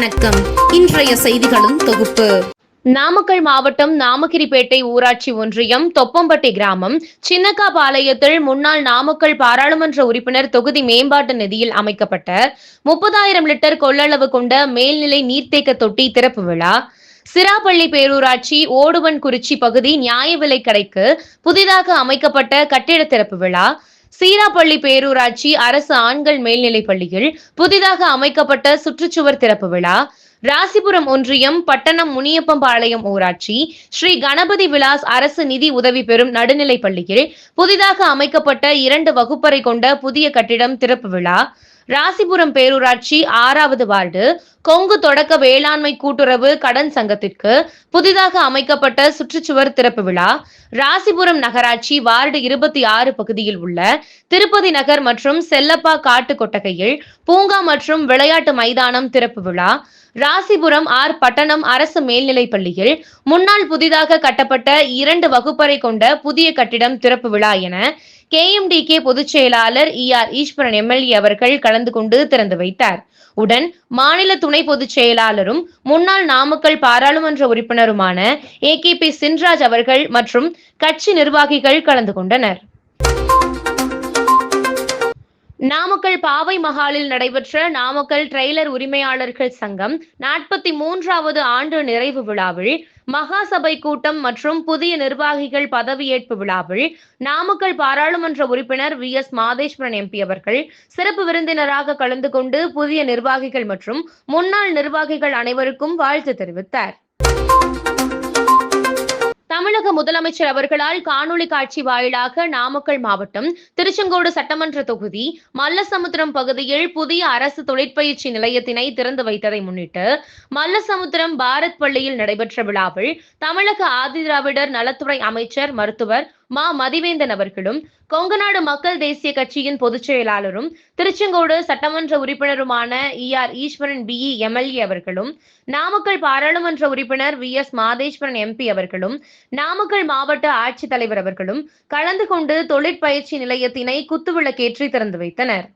வணக்கம். இன்றைய செய்திகளும் தொகுப்பு. நாமக்கல் மாவட்டம் நாமகிரிப்பேட்டை ஊராட்சி ஒன்றியம் தொப்பம்பட்டி கிராமம் சின்னக்காபாளையத்தில் முன்னாள் நாமக்கல் பாராளுமன்ற உறுப்பினர் தொகுதி மேம்பாட்டு நிதியில் அமைக்கப்பட்ட முப்பதாயிரம் லிட்டர் கொள்ளளவு கொண்ட மேல்நிலை நீர்த்தேக்க தொட்டி திறப்பு விழா. சிராப்பள்ளி பேரூராட்சி ஓடுவன்குறிச்சி பகுதி நியாய விலை கடைக்கு புதிதாக அமைக்கப்பட்ட கட்டிட திறப்பு விழா. சீராப்பள்ளி பேரூராட்சி அரசு ஆண்கள் மேல்நிலைப் பள்ளியில் புதிதாக அமைக்கப்பட்ட சுற்றுச்சுவர் திறப்பு விழா. ராசிபுரம் ஒன்றியம் பட்டணம் முனியப்பம்பாளையம் ஊராட்சி ஸ்ரீ கணபதி விலாஸ் அரசு நிதி உதவி பெறும் நடுநிலைப் பள்ளியில் புதிதாக அமைக்கப்பட்ட இரண்டு வகுப்பறை கொண்ட புதிய கட்டிடம் திறப்பு விழா. ராசிபுரம் பேரூராட்சி ஆறாவது வார்டு கொங்கு தொடக்க வேளாண்மை கூட்டுறவு கடன் சங்கத்திற்கு புதிதாக அமைக்கப்பட்ட சுற்றுச்சுவர் திறப்பு விழா ராசிபுரம் நகராட்சி வார்டு இருபத்தி ஆறு பகுதியில் உள்ள திருப்பதி நகர் மற்றும் செல்லப்பா காட்டு கொட்டகையில் பூங்கா மற்றும் விளையாட்டு மைதானம் திறப்பு விழா ராசிபுரம் ஆர் பட்டணம் அரசு மேல்நிலைப் பள்ளியில் முன்னாள் புதிதாக கட்டப்பட்ட இரண்டு வகுப்பறை கொண்ட புதிய கட்டிடம் திறப்பு விழா என கேஎம்டிகே பொதுச் செயலாளர் இ ஆர் ஈஸ்வரன் எம்எல்ஏ அவர்கள் கலந்து கொண்டு திறந்து வைத்தார். உடன் மாநில துணை பொதுச் செயலாளரும் முன்னாள் நாமக்கல் பாராளுமன்ற உறுப்பினருமான ஏ கே பி சின்ராஜ் அவர்கள் மற்றும் கட்சி நிர்வாகிகள் கலந்து கொண்டனர். நாமக்கல் பாவை மஹாலில் நடைபெற்ற நாமக்கல் ட்ரெய்லர் உரிமையாளர்கள் சங்கம் நாற்பத்தி மூன்றாவது ஆண்டு நிறைவு விழாவில் மகாசபை கூட்டம் மற்றும் புதிய நிர்வாகிகள் பதவியேற்பு விழாவில் நாமக்கல் பாராளுமன்ற உறுப்பினர் வி எஸ் மாதேஸ்வரன் எம்பி அவர்கள் சிறப்பு விருந்தினராக கலந்து கொண்டு புதிய நிர்வாகிகள் மற்றும் முன்னாள் நிர்வாகிகள் அனைவருக்கும் வாழ்த்து தெரிவித்தார். முதலமைச்சர் அவர்களால் காணொலி காட்சி வாயிலாக நாமக்கல் மாவட்டம் திருச்செங்கோடு சட்டமன்ற தொகுதி மல்லசமுத்திரம் பகுதியில் புதிய அரசு தொழிற்பயிற்சி நிலையத்தினை திறந்து வைத்ததை முன்னிட்டு மல்லசமுத்திரம் பாரத் பள்ளியில் நடைபெற்ற விழாவில் தமிழக ஆதிதிராவிடர் நலத்துறை அமைச்சர் மருத்துவர் மா மதிவேந்தன் அவர்களும் கொங்குநாடு மக்கள் தேசிய கட்சியின் பொதுச் செயலாளரும் திருச்செங்கோடு சட்டமன்ற உறுப்பினருமான E R Eswaran BE MLA அவர்களும் நாமக்கல் பாராளுமன்ற உறுப்பினர் வி எஸ் மாதேஸ்வரன் எம்பி அவர்களும் நாமக்கல் மாவட்ட ஆட்சித்தலைவர் அவர்களும் கலந்து கொண்டு தொழிற்பயிற்சி நிலையத்தினை குத்துவிளக்கேற்றி திறந்து வைத்தனர்.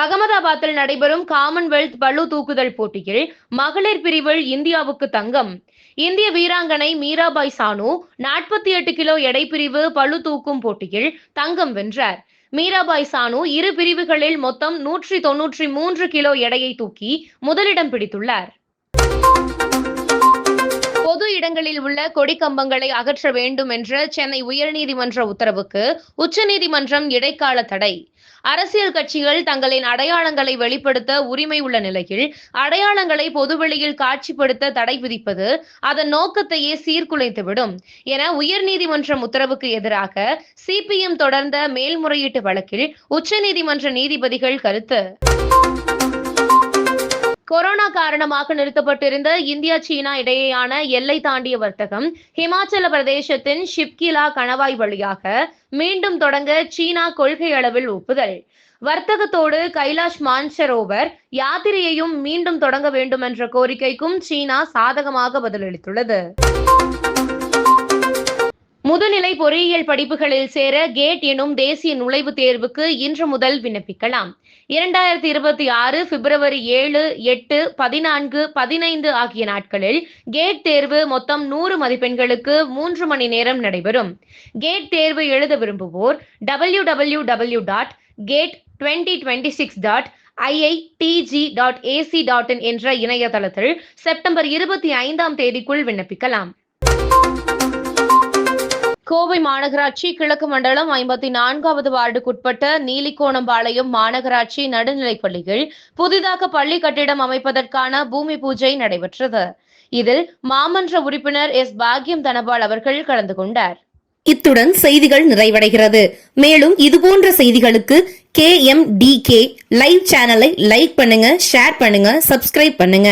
அகமதாபாத்தில் நடைபெறும் காமன்வெல்த் பளு தூக்குதல் போட்டியில் மகளிர் பிரிவில் இந்தியாவுக்கு தங்கம். இந்திய வீராங்கனை மீராபாய் சானு நாற்பத்தி எட்டு கிலோ எடை பிரிவு பளு தூக்கும் போட்டியில் தங்கம் வென்றார். மீராபாய் சானு இரு பிரிவுகளில் மொத்தம் நூற்றி தொன்னூற்றி மூன்று கிலோ எடையை தூக்கி முதலிடம் பிடித்துள்ளார். பொது இடங்களில் உள்ள கொடி கம்பங்களை அகற்ற வேண்டும் என்ற சென்னை உயர்நீதிமன்ற உத்தரவுக்கு உச்சநீதிமன்றம் இடைக்கால தடை. அரசியல் கட்சிகள் தங்களின் அடையாளங்களை வெளிப்படுத்த உரிமை உள்ள நிலையில் அடையாளங்களை பொதுவெளியில் காட்சிப்படுத்த தடை விதிப்பது அதன் நோக்கத்தையே சீர்குலைத்துவிடும் என உயர்நீதிமன்றம் உத்தரவுக்கு எதிராக சிபிஎம் தொடர்ந்த மேல்முறையீட்டு வழக்கில் உச்சநீதிமன்ற நீதிபதிகள் கருத்து. கொரோனா காரணமாக நிறுத்தப்பட்டிருந்த இந்தியா சீனா இடையேயான எல்லை தாண்டிய வர்த்தகம் ஹிமாச்சல பிரதேசத்தின் ஷிப்கிலா கணவாய் வழியாக மீண்டும் தொடங்க சீனா கொள்கை அளவில் ஒப்புதல். வர்த்தகத்தோடு கைலாஷ் மான்சரோவர் யாத்திரையையும் மீண்டும் தொடங்க வேண்டும் என்ற கோரிக்கைக்கும் சீனா சாதகமாக பதிலளித்துள்ளது. முதுநிலை பொறியியல் படிப்புகளில் சேர கேட் எனும் தேசிய நுழைவுத் தேர்வுக்கு இன்று முதல் விண்ணப்பிக்கலாம். இரண்டாயிரத்தி இருபத்தி ஆறு பிப்ரவரி ஏழு எட்டு பதினான்கு பதினைந்து ஆகிய நாட்களில் கேட் தேர்வு மொத்தம் நூறு மதிப்பெண்களுக்கு மூன்று மணி நேரம் நடைபெறும். கேட் தேர்வு எழுத விரும்புவோர் W W W dot GATE twenty twenty six dot IITG dot AC dot in என்ற இணையதளத்தில் செப்டம்பர் இருபத்தி ஐந்தாம் தேதிக்குள் விண்ணப்பிக்கலாம். கோவை மாநகராட்சி கிழக்கு மண்டலம் ஐம்பத்தி நான்காவது வார்டுக்குட்பட்ட நீலிக்கோணம்பாளையம் மாநகராட்சி நடுநிலைப் பள்ளியில் புதிதாக பள்ளி கட்டிடம் அமைப்பதற்கான பூமி பூஜை நடைபெற்றது. இதில் மாமன்ற உறுப்பினர் எஸ். பாக்யம் தனபால் அவர்கள் கலந்து கொண்டார். இத்துடன் செய்திகள் நிறைவடைகிறது. மேலும் இதுபோன்ற செய்திகளுக்கு K M D K live சேனலை லைக் பண்ணுங்க ஷேர் பண்ணுங்க சப்ஸ்கிரைப் பண்ணுங்க.